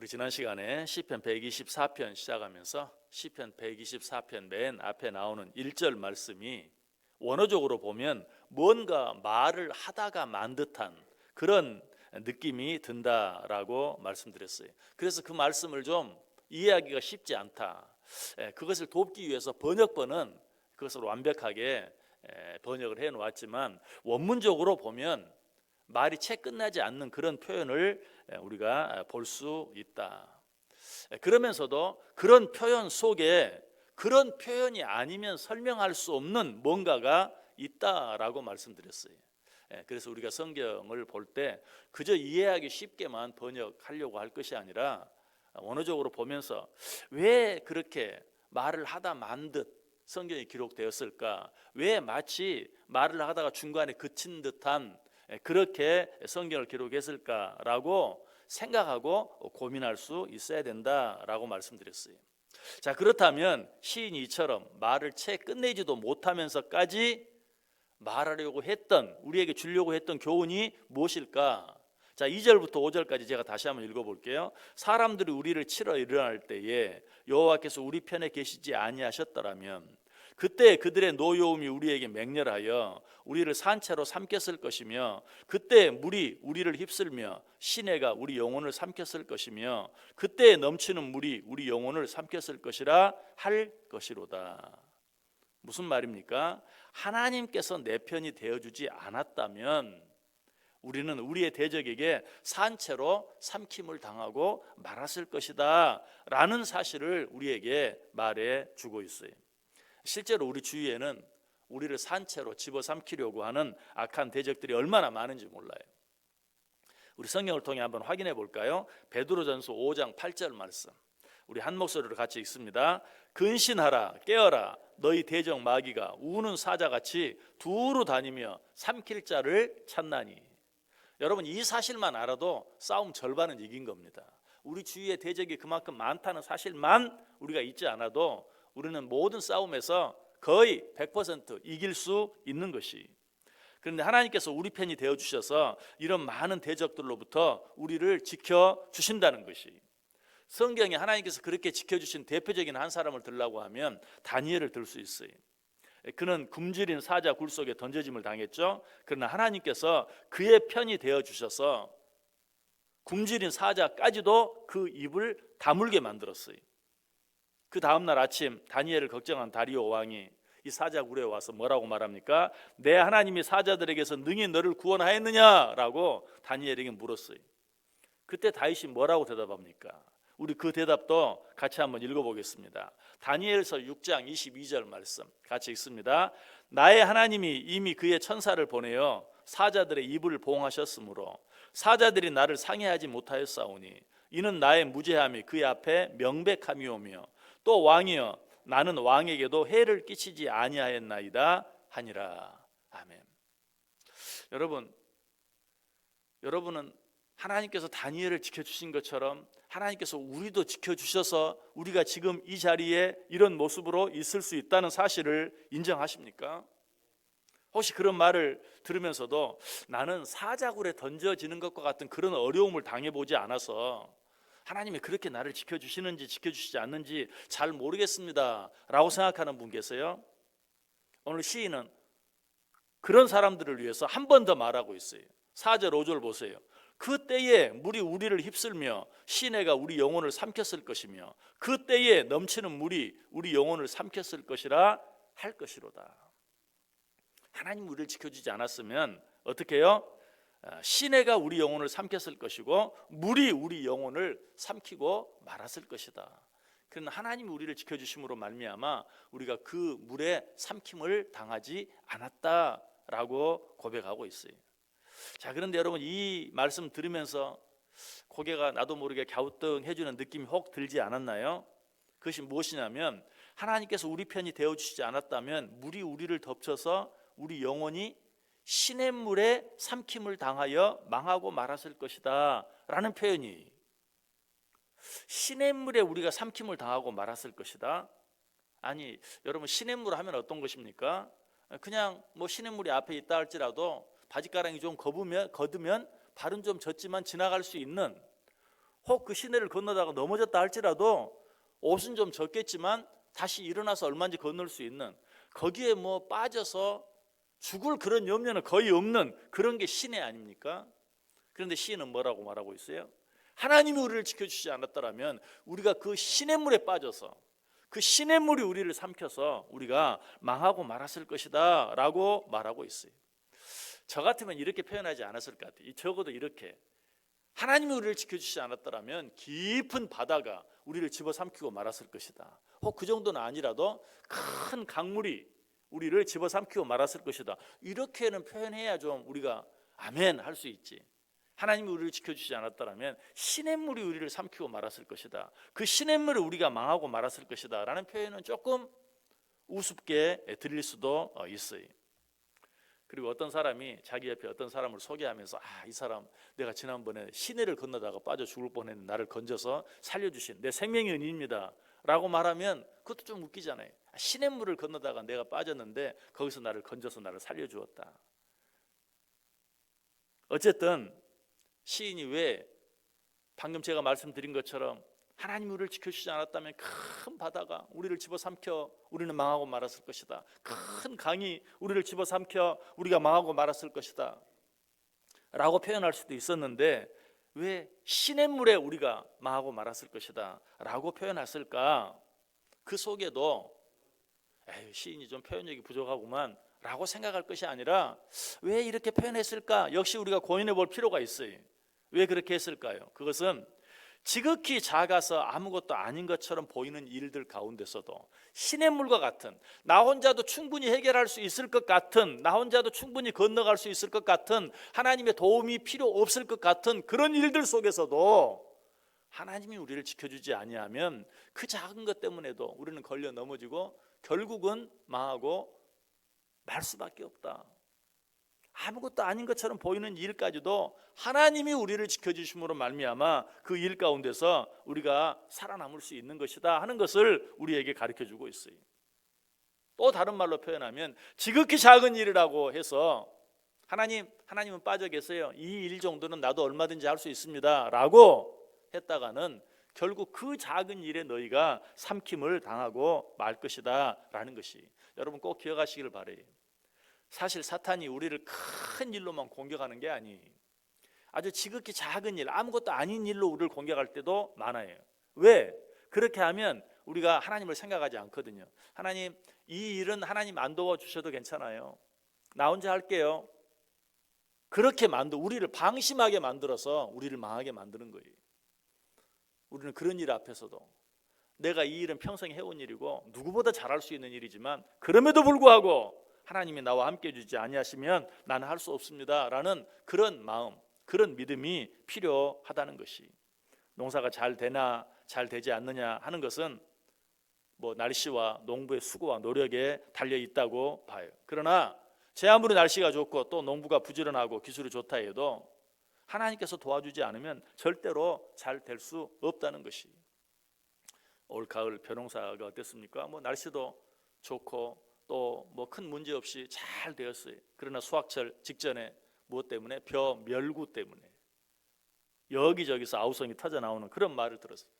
우리 지난 시간에 시편 124편 시작하면서 시편 124편 맨 앞에 나오는 1절 말씀이 원어적으로 보면 뭔가 말을 하다가 만 듯한 그런 느낌이 든다라고 말씀드렸어요. 그래서 그 말씀을 좀 이해하기가 쉽지 않다. 예, 그것을 돕기 위해서 번역본은 그것을 완벽하게 예, 번역을 해 놓았지만 원문적으로 보면 말이 채 끝나지 않는 그런 표현을 예, 우리가 볼 수 있다. 예, 그러면서도 그런 표현 속에 그런 표현이 아니면 설명할 수 없는 뭔가가 있다라고 말씀드렸어요. 예, 그래서 우리가 성경을 볼 때 그저 이해하기 쉽게만 번역하려고 할 것이 아니라 원어적으로 보면서 왜 그렇게 말을 하다 만듯 성경이 기록되었을까? 왜 마치 말을 하다가 중간에 그친 듯한 예, 그렇게 성경을 기록했을까라고 생각하고 고민할 수 있어야 된다라고 말씀드렸어요. 자 그렇다면 시인이 이처럼 말을 채 끝내지도 못하면서까지 말하려고 했던 우리에게 주려고 했던 교훈이 무엇일까? 자 2절부터 5절까지 제가 다시 한번 읽어 볼게요. 사람들이 우리를 치러 일어날 때에 여호와께서 우리 편에 계시지 아니하셨더라면 그때 그들의 노여움이 우리에게 맹렬하여 우리를 산채로 삼켰을 것이며 그때 물이 우리를 휩쓸며 시내가 우리 영혼을 삼켰을 것이며 그때 넘치는 물이 우리 영혼을 삼켰을 것이라 할 것이로다. 무슨 말입니까? 하나님께서 내 편이 되어 주지 않았다면 우리는 우리의 대적에게 산채로 삼킴을 당하고 말았을 것이다 라는 사실을 우리에게 말해 주고 있어요. 실제로 우리 주위에는 우리를 산채로 집어삼키려고 하는 악한 대적들이 얼마나 많은지 몰라요. 우리 성경을 통해 한번 확인해 볼까요? 베드로전서 5장 8절 말씀. 우리 한 목소리로 같이 읽습니다. 근신하라 깨어라 너희 대적 마귀가 우는 사자같이 두루 다니며 삼킬 자를 찾나니. 여러분 이 사실만 알아도 싸움 절반은 이긴 겁니다. 우리 주위에 대적이 그만큼 많다는 사실만 우리가 잊지 않아도 우리는 모든 싸움에서 거의 100% 이길 수 있는 것이. 그런데 하나님께서 우리 편이 되어 주셔서 이런 많은 대적들로부터 우리를 지켜 주신다는 것이. 성경에 하나님께서 그렇게 지켜 주신 대표적인 한 사람을 들라고 하면 다니엘을 들 수 있어요. 그는 굶주린 사자 굴 속에 던져짐을 당했죠. 그러나 하나님께서 그의 편이 되어 주셔서 굶주린 사자까지도 그 입을 다물게 만들었어요. 그 다음 날 아침 다니엘을 걱정한 다리오 왕이 이 사자 굴에 와서 뭐라고 말합니까? 내 하나님이 사자들에게서 능히 너를 구원하였느냐라고 다니엘에게 물었어요. 그때 다윗이 뭐라고 대답합니까? 우리 그 대답도 같이 한번 읽어보겠습니다. 다니엘서 6장 22절 말씀 같이 읽습니다. 나의 하나님이 이미 그의 천사를 보내어 사자들의 입을 보호하셨으므로 사자들이 나를 상해하지 못하였사오니 이는 나의 무죄함이 그의 앞에 명백함이오며 또 왕이여 나는 왕에게도 해를 끼치지 아니하였나이다 하니라 아멘. 여러분 여러분은 하나님께서 다니엘을 지켜 주신 것처럼 하나님께서 우리도 지켜 주셔서 우리가 지금 이 자리에 이런 모습으로 있을 수 있다는 사실을 인정하십니까? 혹시 그런 말을 들으면서도 나는 사자굴에 던져지는 것과 같은 그런 어려움을 당해 보지 않아서 하나님이 그렇게 나를 지켜주시는지 지켜주시지 않는지 잘 모르겠습니다. 라고 생각하는 분 계세요? 오늘 시인은 그런 사람들을 위해서 한 번 더 말하고 있어요. 4절, 5절 보세요. 그 때에 물이 우리를 휩쓸며 시내가 우리 영혼을 삼켰을 것이며 그 때에 넘치는 물이 우리 영혼을 삼켰을 것이라 할 것이로다. 하나님 우리를 지켜주지 않았으면 어떻게 해요? 시내가 우리 영혼을 삼켰을 것이고 물이 우리 영혼을 삼키고 말았을 것이다. 그러나 하나님이 우리를 지켜주심으로 말미암아 우리가 그 물에 삼킴을 당하지 않았다라고 고백하고 있어요. 자 그런데 여러분 이 말씀 들으면서 고개가 나도 모르게 갸우뚱해주는 느낌이 혹 들지 않았나요? 그것이 무엇이냐면 하나님께서 우리 편이 되어 주시지 않았다면 물이 우리를 덮쳐서 우리 영혼이 시냇물에 삼킴을 당하여 망하고 말았을 것이다 라는 표현이 시냇물에 우리가 삼킴을 당하고 말았을 것이다 아니 여러분 시냇물 하면 어떤 것입니까? 그냥 뭐 시냇물이 앞에 있다 할지라도 바지가랑이 좀 거두면, 거두면 발은 좀 젖지만 지나갈 수 있는 혹 그 시내를 건너다가 넘어졌다 할지라도 옷은 좀 젖겠지만 다시 일어나서 얼마인지 건널 수 있는 거기에 뭐 빠져서 죽을 그런 염려는 거의 없는 그런 게 신의 아닙니까? 그런데 시인은 뭐라고 말하고 있어요? 하나님이 우리를 지켜주시지 않았더라면 우리가 그 시냇물에 빠져서 그 시냇물이 우리를 삼켜서 우리가 망하고 말았을 것이다 라고 말하고 있어요 저 같으면 이렇게 표현하지 않았을 것 같아요 적어도 이렇게 하나님이 우리를 지켜주시지 않았더라면 깊은 바다가 우리를 집어삼키고 말았을 것이다 혹 그 정도는 아니라도 큰 강물이 우리를 집어삼키고 말았을 것이다 이렇게는 표현해야 좀 우리가 아멘 할 수 있지 하나님이 우리를 지켜주시지 않았더라면 시냇물이 우리를 삼키고 말았을 것이다. 그 시냇물을 우리가 망하고 말았을 것이다. 라는 표현은 조금 우습게 들릴 수도 어, 있어요. 그리고 어떤 사람이 자기 옆에 어떤 사람을 소개하면서 아, 이 사람 내가 지난번에 시내를 건너다가 빠져 죽을 뻔했는데 나를 건져서 살려주신 내 생명의 은인입니다. 라고 말하면 그것도 좀 웃기잖아요. 아, 시냇물을 건너다가 내가 빠졌는데 거기서 나를 건져서 나를 살려주었다. 어쨌든 시인이 왜 방금 제가 말씀드린 것처럼 하나님 우리를 지켜주시지 않았다면 큰 바다가 우리를 집어삼켜 우리는 망하고 말았을 것이다. 큰 강이 우리를 집어삼켜 우리가 망하고 말았을 것이다. 라고 표현할 수도 있었는데 왜 시냇물에 우리가 망하고 말았을 것이다. 라고 표현했을까? 그 속에도 에이, 시인이 좀 표현력이 부족하구만 라고 생각할 것이 아니라 왜 이렇게 표현했을까? 역시 우리가 고민해 볼 필요가 있어요. 왜 그렇게 했을까요? 그것은 지극히 작아서 아무것도 아닌 것처럼 보이는 일들 가운데서도 신의 물과 같은 나 혼자도 충분히 해결할 수 있을 것 같은 나 혼자도 충분히 건너갈 수 있을 것 같은 하나님의 도움이 필요 없을 것 같은 그런 일들 속에서도 하나님이 우리를 지켜주지 아니하면 그 작은 것 때문에도 우리는 걸려 넘어지고 결국은 망하고 말 수밖에 없다. 아무것도 아닌 것처럼 보이는 일까지도 하나님이 우리를 지켜주심으로 말미암아 그 일 가운데서 우리가 살아남을 수 있는 것이다 하는 것을 우리에게 가르쳐 주고 있어요. 또 다른 말로 표현하면 지극히 작은 일이라고 해서 하나님 하나님은 빠져 계세요. 이 일 정도는 나도 얼마든지 할 수 있습니다라고 했다가는 결국 그 작은 일에 너희가 삼킴을 당하고 말 것이다라는 것이 여러분 꼭 기억하시기를 바래요. 사실 사탄이 우리를 큰 일로만 공격하는 게 아니. 아주 지극히 작은 일, 아무것도 아닌 일로 우리를 공격할 때도 많아요. 왜? 그렇게 하면 우리가 하나님을 생각하지 않거든요. 하나님, 이 일은 하나님 안 도와주셔도 괜찮아요. 나 혼자 할게요. 그렇게 만들 우리를 방심하게 만들어서 우리를 망하게 만드는 거예요. 우리는 그런 일 앞에서도 내가 이 일은 평생 해온 일이고 누구보다 잘할 수 있는 일이지만 그럼에도 불구하고 하나님이 나와 함께 해주지 아니하시면 나는 할 수 없습니다라는 그런 마음, 그런 믿음이 필요하다는 것이 농사가 잘 되나 잘 되지 않느냐 하는 것은 뭐 날씨와 농부의 수고와 노력에 달려 있다고 봐요. 그러나 제 아무리 날씨가 좋고 또 농부가 부지런하고 기술이 좋다 해도 하나님께서 도와주지 않으면 절대로 잘 될 수 없다는 것이 올 가을 벼농사가 어땠습니까? 뭐 날씨도 좋고 또 뭐 큰 문제 없이 잘 되었어요. 그러나 수확철 직전에 무엇 때문에 벼 멸구 때문에 여기저기서 아우성이 터져 나오는 그런 말을 들었어요.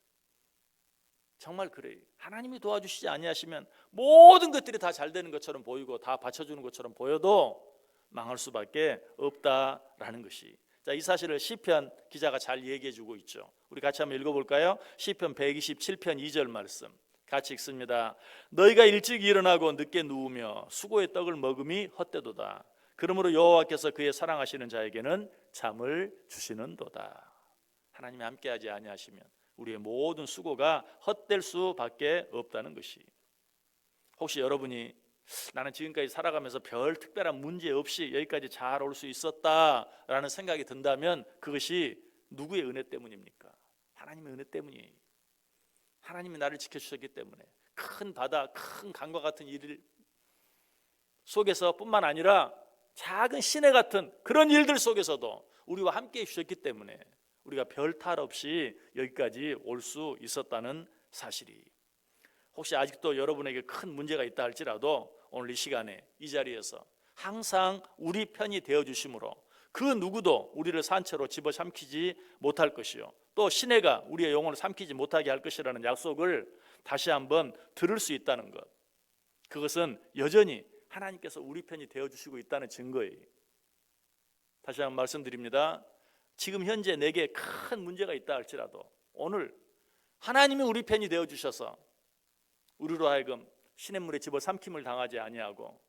정말 그래요. 하나님이 도와주시지 아니하시면 모든 것들이 다 잘 되는 것처럼 보이고 다 받쳐주는 것처럼 보여도 망할 수밖에 없다라는 것이. 자, 이 사실을 시편 기자가 잘 얘기해 주고 있죠. 우리 같이 한번 읽어 볼까요? 시편 127편 2절 말씀. 같이 읽습니다. 너희가 일찍 일어나고 늦게 누우며 수고의 떡을 먹음이 헛되도다. 그러므로 여호와께서 그의 사랑하시는 자에게는 잠을 주시는도다. 하나님이 함께하지 아니하시면 우리의 모든 수고가 헛될 수밖에 없다는 것이. 혹시 여러분이 나는 지금까지 살아가면서 별 특별한 문제 없이 여기까지 잘 올 수 있었다라는 생각이 든다면 그것이 누구의 은혜 때문입니까? 하나님의 은혜 때문이에요. 하나님이 나를 지켜주셨기 때문에 큰 바다, 큰 강과 같은 일 속에서뿐만 아니라 작은 시내 같은 그런 일들 속에서도 우리와 함께 해주셨기 때문에 우리가 별 탈 없이 여기까지 올 수 있었다는 사실이. 혹시 아직도 여러분에게 큰 문제가 있다 할지라도 오늘 이 시간에 이 자리에서 항상 우리 편이 되어 주심으로 그 누구도 우리를 산채로 집어삼키지 못할 것이요 또 시내가 우리의 영혼을 삼키지 못하게 할 것이라는 약속을 다시 한번 들을 수 있다는 것. 그것은 여전히 하나님께서 우리 편이 되어 주시고 있다는 증거예요. 다시 한번 말씀드립니다. 지금 현재 내게 큰 문제가 있다 할지라도 오늘 하나님이 우리 편이 되어 주셔서 우리로 하여금 시냇물에 집어 삼킴을 당하지 아니하고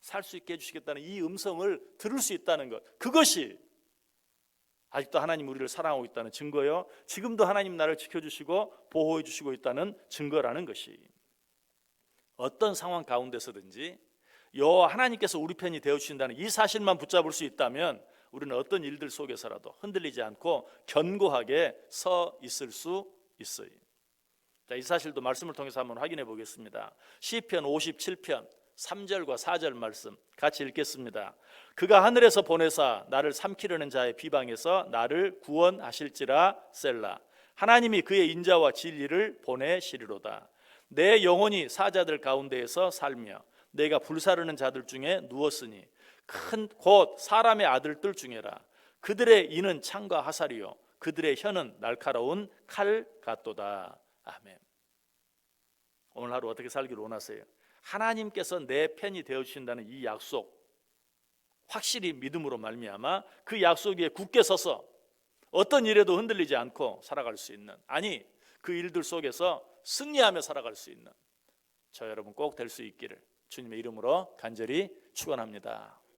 살 수 있게 해주시겠다는 이 음성을 들을 수 있다는 것 그것이 아직도 하나님 우리를 사랑하고 있다는 증거요 지금도 하나님 나를 지켜주시고 보호해 주시고 있다는 증거라는 것이 어떤 상황 가운데서든지 여호와 하나님께서 우리 편이 되어 주신다는 이 사실만 붙잡을 수 있다면 우리는 어떤 일들 속에서라도 흔들리지 않고 견고하게 서 있을 수 있어요. 자, 이 사실도 말씀을 통해서 한번 확인해 보겠습니다. 시편 57편 3절과 4절 말씀 같이 읽겠습니다. 그가 하늘에서 보내사 나를 삼키려는 자의 비방에서 나를 구원하실지라 셀라. 하나님이 그의 인자와 진리를 보내시리로다. 내 영혼이 사자들 가운데에서 살며 내가 불사르는 자들 중에 누웠으니 큰 곧 사람의 아들들 중에라. 그들의 이는 창과 하살이요 그들의 혀는 날카로운 칼 같도다. 아멘. 오늘 하루 어떻게 살기를 원하세요? 하나님께서 내 편이 되어 주신다는 이 약속 확실히 믿음으로 말미암아 그 약속 위에 굳게 서서 어떤 일에도 흔들리지 않고 살아갈 수 있는 아니 그 일들 속에서 승리하며 살아갈 수 있는 저 여러분 꼭 될 수 있기를 주님의 이름으로 간절히 축원합니다.